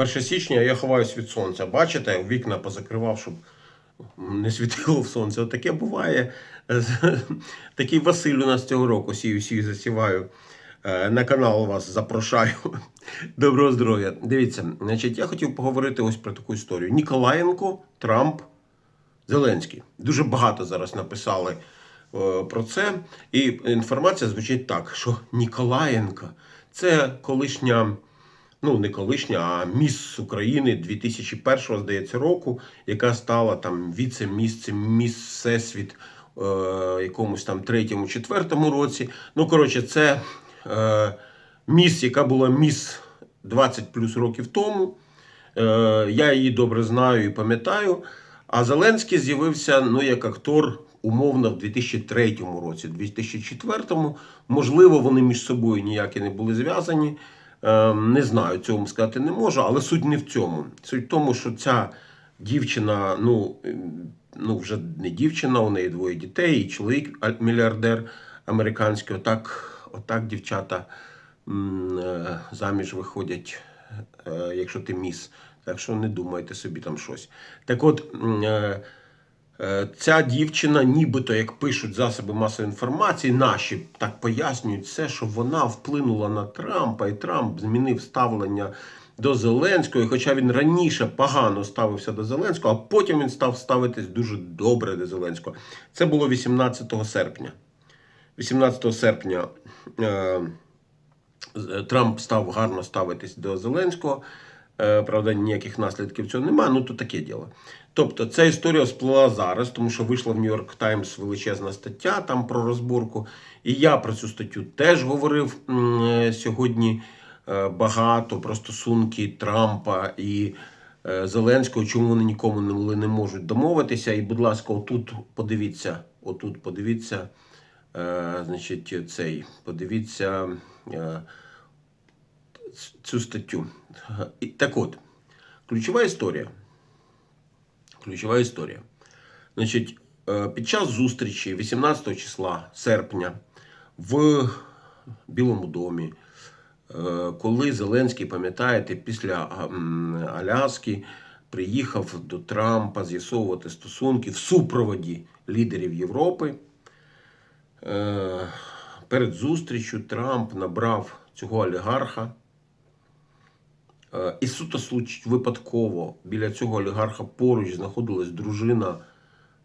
1 січня я ховаюсь від сонця. Бачите, вікна позакривав, щоб не світило в сонце. Таке буває. Такий Василь у нас цього року сію сію засіваю. Е, На канал вас запрошаю. Доброго здоров'я. Дивіться, значить, я хотів поговорити ось про таку історію. Ніколаєнко, Трамп, Зеленський. Дуже багато зараз написали е, про це. І інформація звучить так, що Ніколаєнко це колишня, ну не колишня, а міс України 2001, здається, року, яка стала там віце-місцем міс Всесвіт е, якомусь там третьому, четвертому році. Ну, коротше, це е, міс, яка була міс 20 плюс років тому. Е, я її добре знаю і пам'ятаю. А Зеленський з'явився ну, як актор умовно в 2003 році, в 2004. Можливо, вони між собою ніякі не були зв'язані. Е, не знаю, цього сказати не можу, але суть не в цьому. Суть в тому, що ця дівчина, ну, е, ну вже не дівчина, у неї двоє дітей, і чоловік мільярдер американський. Отак, отак дівчата е, заміж виходять, е, якщо ти міс. Так що не думайте собі там щось. Так от. Е, Е, Ця дівчина, нібито, як пишуть засоби масової інформації, наші так пояснюють все, що вона вплинула на Трампа, і Трамп змінив ставлення до Зеленського. І хоча він раніше погано ставився до Зеленського, а потім він став ставитись дуже добре до Зеленського. Це було 18 серпня. 18 серпня е, Трамп став гарно ставитись до Зеленського. Е, Правда, ніяких наслідків цього немає, ну то таке діло. Тобто, ця історія сплила зараз, тому що вийшла в Нью-Йорк Таймс величезна стаття там про розборку. І я про цю статтю теж говорив е, сьогодні е, багато про стосунки Трампа і Зеленського, чому вони нікому не, можуть домовитися. І, будь ласка, отут подивіться, отут подивіться, значить, цей, подивіться. Е, цю статтю. Так от, ключова історія. Ключова історія. Значить, е, під час зустрічі 18 числа серпня в Білому домі, е, коли Зеленський, пам'ятаєте, після Аляски приїхав до Трампа з'ясовувати стосунки в супроводі лідерів Європи. Е, Перед зустрічю Трамп набрав цього олігарха. Е, І суто случ- випадково біля цього олігарха поруч знаходилась дружина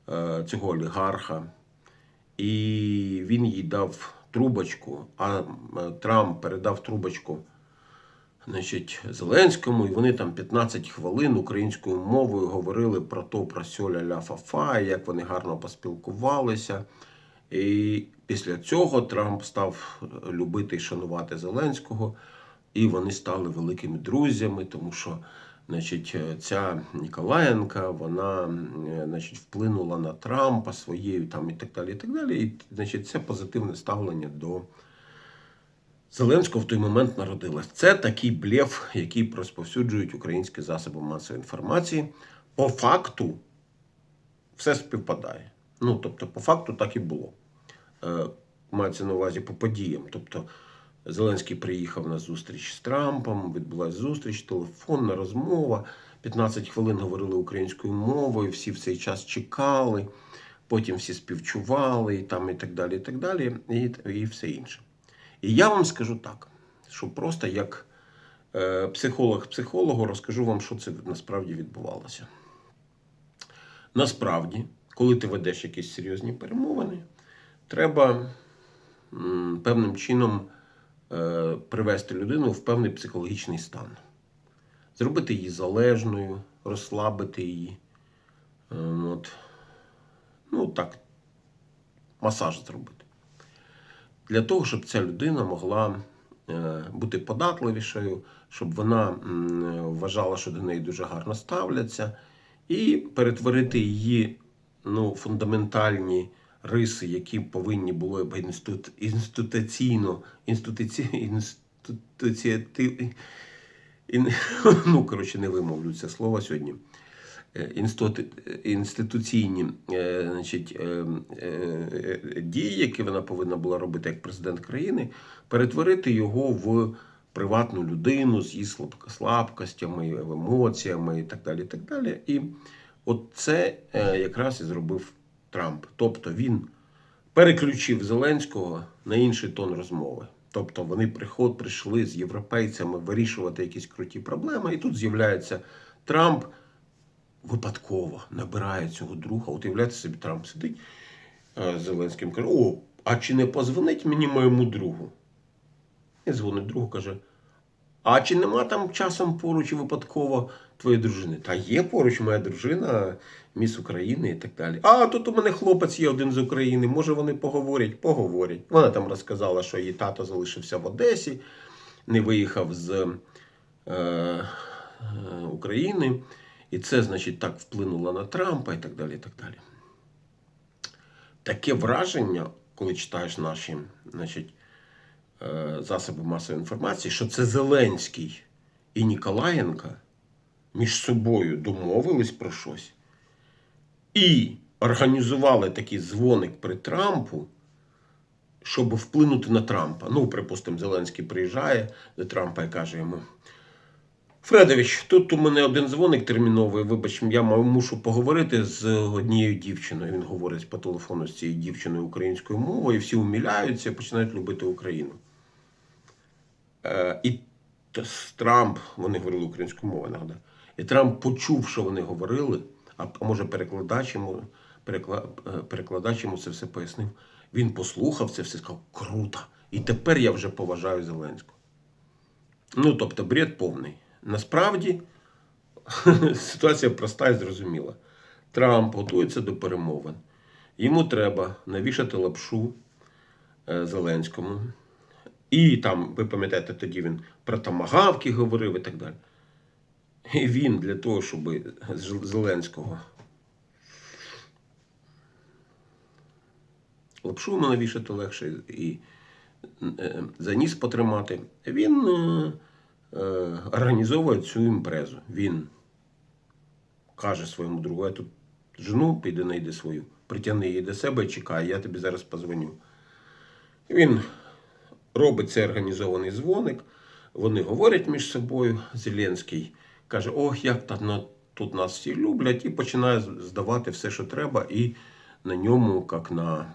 е, цього олігарха. І він їй дав трубочку, а Трамп передав трубочку значить, Зеленському, і вони там 15 хвилин українською мовою говорили про то, про сьоля ля фафа, як вони гарно поспілкувалися. І після цього Трамп став любити і шанувати Зеленського, і вони стали великими друзями, тому що значить, ця Ніколаєнка вона е, значить, вплинула на Трампа своєю там, і так далі. І так далі. І значить, це позитивне ставлення до Зеленського в той момент народилось. Це такий блеф, який розповсюджують українські засоби масової інформації. По факту все співпадає. Ну, тобто, по факту так і було. Е, мається на увазі по подіям. Тобто, Зеленський приїхав на зустріч з Трампом, відбулася зустріч, телефонна розмова. 15 хвилин говорили українською мовою, всі в цей час чекали, потім всі співчували, і там, і так далі, і так далі, і, і все інше. І я вам скажу так, що просто як е, психолог психологу розкажу вам, що це насправді відбувалося. Насправді, коли ти ведеш якісь серйозні перемовини, треба м, певним чином привести людину в певний психологічний стан, зробити її залежною, розслабити її. Е, от. Ну так, масаж зробити. Для того, щоб ця людина могла е, бути податливішою, щоб вона вважала, що до неї дуже гарно ставляться, і перетворити її ну, фундаментальні риси, які повинні були б інститут, інституційно, інституці, інституці, ін, ну, коротше, не вимовлю це слово сьогодні. Е, інституційні е, значить, е, дії, які вона повинна була робити як президент країни, перетворити його в приватну людину з її слабкостями, емоціями і так далі. І, так далі. і от це якраз і зробив Трамп. Тобто він переключив Зеленського на інший тон розмови. Тобто вони приход прийшли з європейцями вирішувати якісь круті проблеми, і тут з'являється Трамп випадково набирає цього друга. От уявляєте собі, Трамп сидить е, з Зеленським каже: О, а чи не позвонить мені моєму другу? І дзвонить другу, каже: А чи нема там часом поруч випадково твоєї дружини? Та є поруч моя дружина, міс України і так далі. А тут у мене хлопець є один з України. Може вони поговорять? Поговорять. Вона там розказала, що її тато залишився в Одесі, не виїхав з е, е, України. І це, значить, так вплинуло на Трампа і так далі. і так далі. Таке враження, коли читаєш наші значить, засоби масової інформації, що це Зеленський і Ніколаєнка між собою домовились про щось і організували такий дзвоник при Трампу, щоб вплинути на Трампа. Ну, припустимо, Зеленський приїжджає до Трампа і каже йому. Фредович, тут у мене один дзвоник терміновий. Вибач, я мушу поговорити з однією дівчиною. Він говорить по телефону з цією дівчиною українською мовою, і всі умиляються, починають любити Україну. Е, і Трамп, вони говорили українською мовою, нагадаю. І Трамп почув, що вони говорили, а, а може перекладач йому, е, перекладач йому це все пояснив. Він послухав це все, сказав, круто. І тепер я вже поважаю Зеленського. Ну, тобто, бред повний. Насправді ситуація проста і зрозуміла. Трамп готується до перемовин. Йому треба навішати лапшу е, Зеленському. І там, ви пам'ятаєте, тоді він про тамагавки говорив і так далі. І він для того, щоб Зеленського лапшу йому навішати легше і е, за ніс потримати, він е, е, організовує цю імпрезу. Він каже своєму другу, я тут жену, піди знайди свою, притягни її до себе, чекай, я тобі зараз позвоню. Він робить цей організований дзвоник, вони говорять між собою. Зеленський каже: Ох, як тут нас всі люблять, і починає здавати все, що треба, і на ньому, як на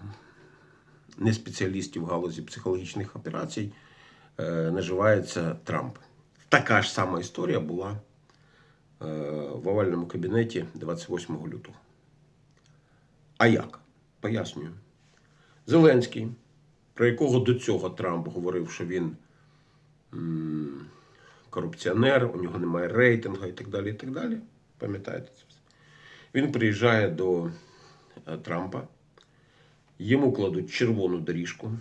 не спеціалістів в галузі психологічних операцій, е, наживається Трамп. Така ж сама історія була е, в овальному кабінеті 28 лютого. А як? Пояснюю. Зеленський, про якого до цього Трамп говорив, що він корупціонер, у нього немає рейтингу і так далі. і так далі. Пам'ятаєте це все? Він приїжджає до е, Трампа, йому кладуть червону доріжку.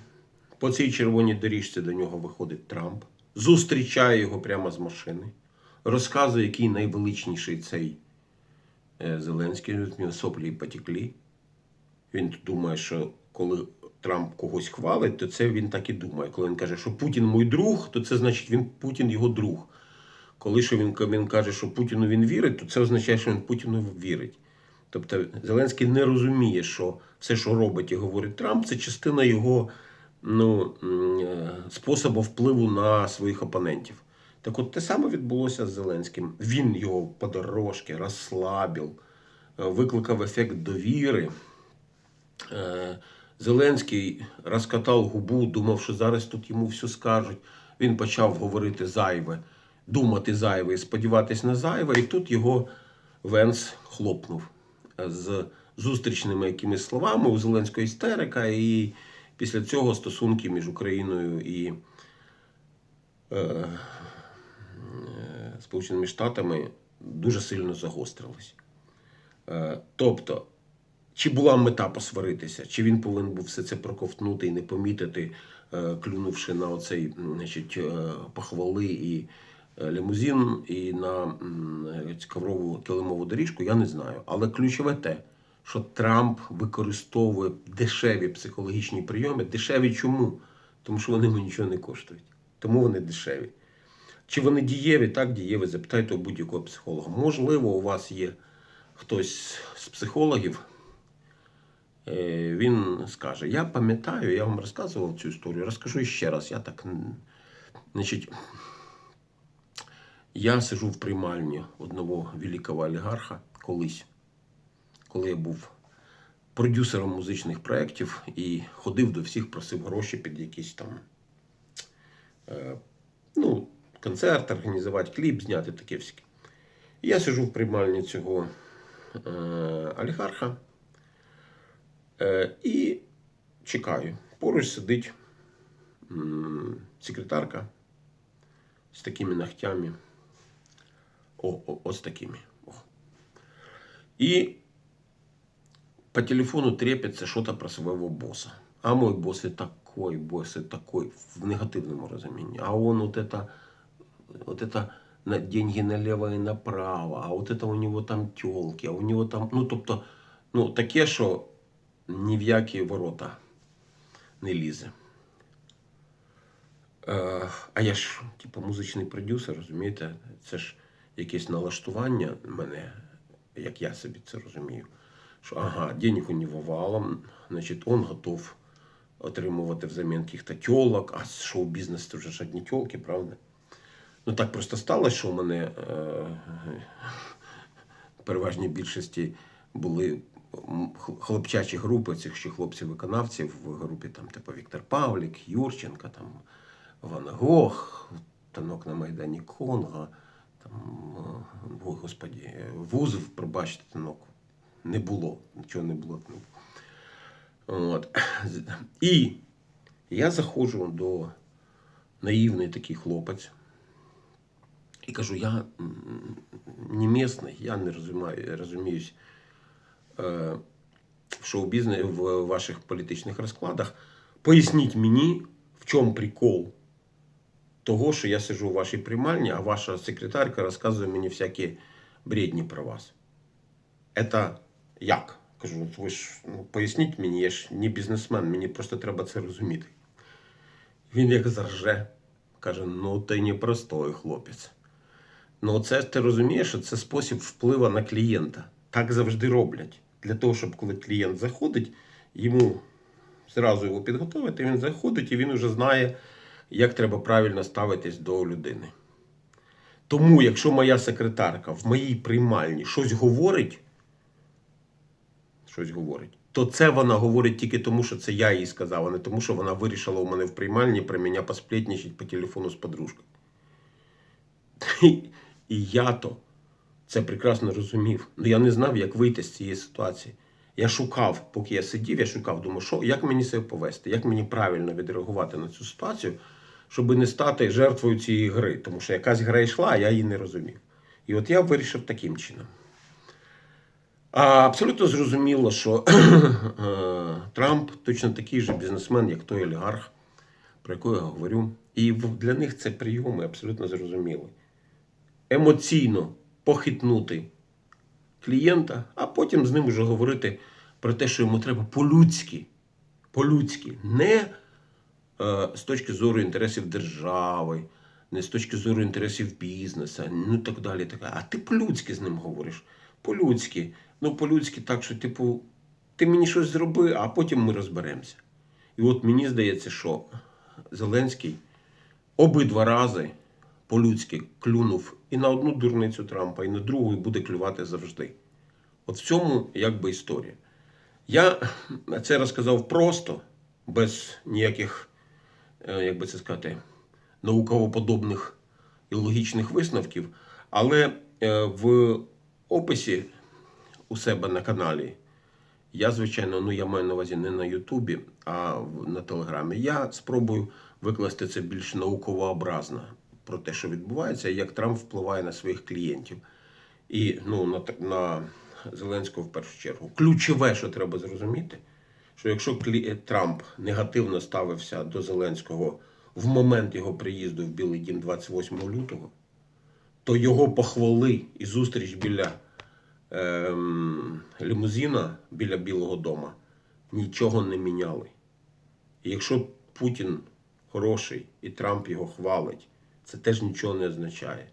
По цій червоній доріжці до нього виходить Трамп, зустрічає його прямо з машини, розказує, який найвеличніший цей е, Зеленський, в нього соплі і потеклі. Він думає, що коли Трамп когось хвалить, то це він так і думає. Коли він каже, що Путін мій друг, то це значить він Путін його друг. Коли що він, він каже, що Путіну він вірить, то це означає, що він Путіну вірить. Тобто Зеленський не розуміє, що все, що робить і говорить Трамп, це частина його ну, е, способу впливу на своїх опонентів. Так от те саме відбулося з Зеленським. Він його подорожки розслабив, е, викликав ефект довіри. Зеленський розкатав губу, думав, що зараз тут йому все скажуть. Він почав говорити зайве, думати зайве і сподіватись на зайве, і тут його Венс хлопнув з зустрічними якимись словами у Зеленського істерика, і після цього стосунки між Україною і е, е, Сполученими Штатами дуже сильно загострились. Е, тобто, чи була мета посваритися, чи він повинен був все це проковтнути і не помітити, е, клюнувши на оцей значить, е, похвали і е, лімузин, і на коврову килимову доріжку, я не знаю. Але ключове те, що Трамп використовує дешеві психологічні прийоми. Дешеві чому? Тому що вони йому нічого не коштують. Тому вони дешеві. Чи вони дієві? Так, дієві. Запитайте у будь-якого психолога. Можливо, у вас є хтось з психологів. Е, Він скаже: Я пам'ятаю, я вам розказував цю історію, розкажу ще раз. Я так. Значить, Я сижу в приймальні одного великого олігарха колись, коли я був продюсером музичних проєктів і ходив до всіх, просив гроші під якісь там е, ну, концерт організувати, кліп зняти таке всяке. Я сижу в приймальні цього е, олігарха і чекаю. Поруч сидить м, секретарка з такими ногтями. О, о, ось такими. О. И по телефону трепится что-то про своего босса. А мой босс и такой, босс и такой, в негативном разумении. А он вот это, вот это на деньги налево и направо, а вот это у него там телки, а у него там, ну тобто, ну таке, що ні в які ворота не лізе. Е, а я ж, типу, музичний продюсер, розумієте? Це ж якесь налаштування мене, як я собі це розумію. Що ага, денег у нього значить, він готов отримувати взамін каких-то тілок, а шоу-бізнес це вже ж одні тілки, правда? Ну так просто сталося, що у мене е, переважній більшості були хлопчачі групи цих ще хлопців-виконавців в групі там, типу Віктор Павлік, Юрченко, там, Ван Гог, танок на Майдані Конга, там, ой, господі, вузов, пробачте, танок. Не було, нічого не було. От. І я заходжу до наївний такий хлопець. І кажу, я не місний, я не розумію, розуміюсь в шоу-бізнесі, в ваших політичних розкладах. Поясніть мені, в чому прикол того, що я сижу у вашій приймальні, а ваша секретарка розказує мені всякі бредні про вас. Это як? Кажу, ви ж ну, поясніть мені, я ж не бізнесмен, мені просто треба це розуміти. Він як зарже, каже: ну ти не простой хлопець. Ну, це ти розумієш, що це спосіб впливу на клієнта. Так завжди роблять. Для того, щоб коли клієнт заходить, йому зразу його підготовити, він заходить і він вже знає, як треба правильно ставитись до людини. Тому, якщо моя секретарка в моїй приймальні щось говорить, щось говорить, то це вона говорить тільки тому, що це я їй сказав, а не тому, що вона вирішила у мене в приймальні про мене посплетничать по телефону з подружкою. І я то це прекрасно розумів. Ну я не знав, як вийти з цієї ситуації. Я шукав, поки я сидів, я шукав, думаю, що, як мені себе повести, як мені правильно відреагувати на цю ситуацію, щоб не стати жертвою цієї гри. Тому що якась гра йшла, а я її не розумів. І от я вирішив таким чином. А абсолютно зрозуміло, що е, Трамп точно такий же бізнесмен, як той олігарх, про якого я говорю. І для них це прийоми абсолютно зрозуміли. Емоційно похитнути клієнта, а потім з ним вже говорити про те, що йому треба по-людськи, по-людськи, не е, з точки зору інтересів держави, не з точки зору інтересів бізнесу, ну так далі. Так. А ти по-людськи з ним говориш. По-людськи. Ну, по-людськи так, що, типу, ти мені щось зроби, а потім ми розберемося. І от мені здається, що Зеленський обидва рази по-людськи клюнув і на одну дурницю Трампа, і на другу, і буде клювати завжди. От в цьому якби історія. Я це розказав просто, без ніяких, е, як би це сказати, науково-подобних і логічних висновків. Але е, в описі у себе на каналі я, звичайно, ну я маю на увазі не на Ютубі, а на Телеграмі. Я спробую викласти це більш науковообразно про те, що відбувається, і як Трамп впливає на своїх клієнтів. І ну, на, на Зеленського в першу чергу. Ключове, що треба зрозуміти, що якщо клі... Трамп негативно ставився до Зеленського в момент його приїзду в Білий Дім 28 лютого, то його похвали і зустріч біля ем, лімузина біля Білого дома нічого не міняли. І якщо Путін хороший і Трамп його хвалить, це теж нічого не означає.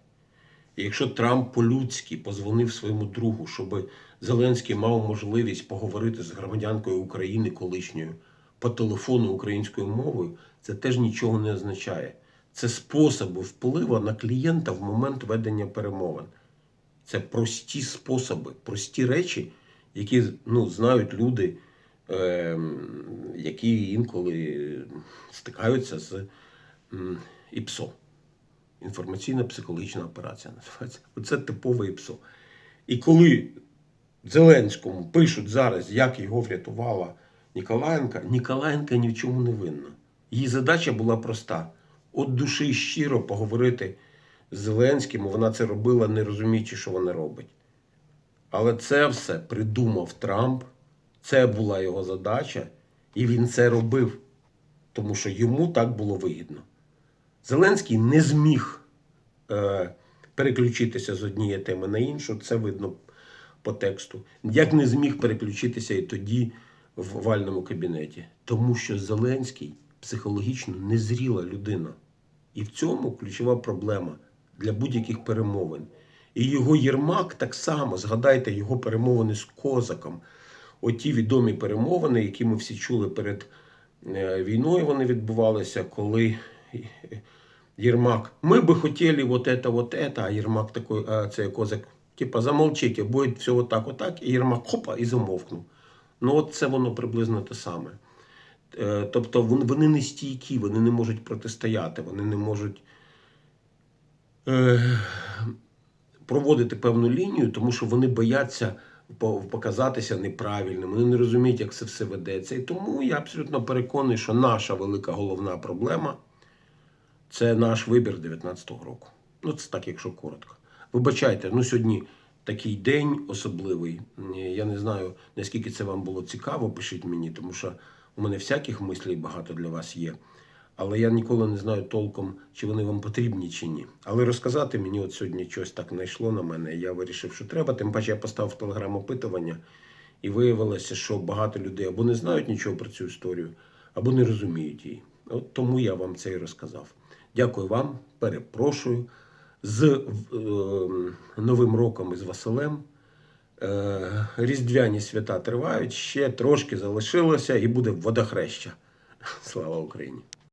І якщо Трамп по-людськи позвонив своєму другу, щоб Зеленський мав можливість поговорити з громадянкою України колишньою по телефону українською мовою, це теж нічого не означає. це способи впливу на клієнта в момент ведення перемовин. Це прості способи, прості речі, які ну, знають люди, е, які інколи стикаються з ІПСО. Інформаційно-психологічна операція називається. Це типове ІПСО. І коли Зеленському пишуть зараз, як його врятувала Ніколаєнка, Ніколаєнка ні в чому не винна. Її задача була проста: от душі щиро поговорити з Зеленським, вона це робила, не розуміючи, що вона робить. Але це все придумав Трамп, це була його задача, і він це робив, тому що йому так було вигідно. Зеленський не зміг е, переключитися з однієї теми на іншу, це видно по тексту. Як не зміг переключитися і тоді в овальному кабінеті. Тому що Зеленський психологічно незріла людина. І в цьому ключова проблема для будь-яких перемовин. І його Єрмак так само, згадайте його перемовини з Козаком. Оті відомі перемовини, які ми всі чули перед е, війною, вони відбувалися, коли Єрмак, ми би хотіли вот это, вот это, а Єрмак такой, а цей Козак, типа, замолчите, буде все отак, отак, і Єрмак хопа і замовкнув. Ну, от це воно приблизно те саме. Е, Тобто вони не стійкі, вони не можуть протистояти, вони не можуть е, проводити певну лінію, тому що вони бояться показатися неправильним, вони не розуміють, як це все ведеться. І тому я абсолютно переконаний, що наша велика головна проблема це наш вибір 19-го року. Ну, це так, якщо коротко. Вибачайте, ну сьогодні такий день особливий. Я не знаю, наскільки це вам було цікаво, пишіть мені, тому що у мене всяких мислей багато для вас є. Але я ніколи не знаю толком, чи вони вам потрібні чи ні. Але розказати мені от сьогодні щось так знайшло на мене. Я вирішив, що треба. Тим паче я поставив в телеграм опитування, і виявилося, що багато людей або не знають нічого про цю історію, або не розуміють її. От тому я вам це і розказав. Дякую вам, перепрошую. З е, Новим роком і з Василем. Е, Різдвяні свята тривають, ще трошки залишилося і буде водохреща. Слава Україні!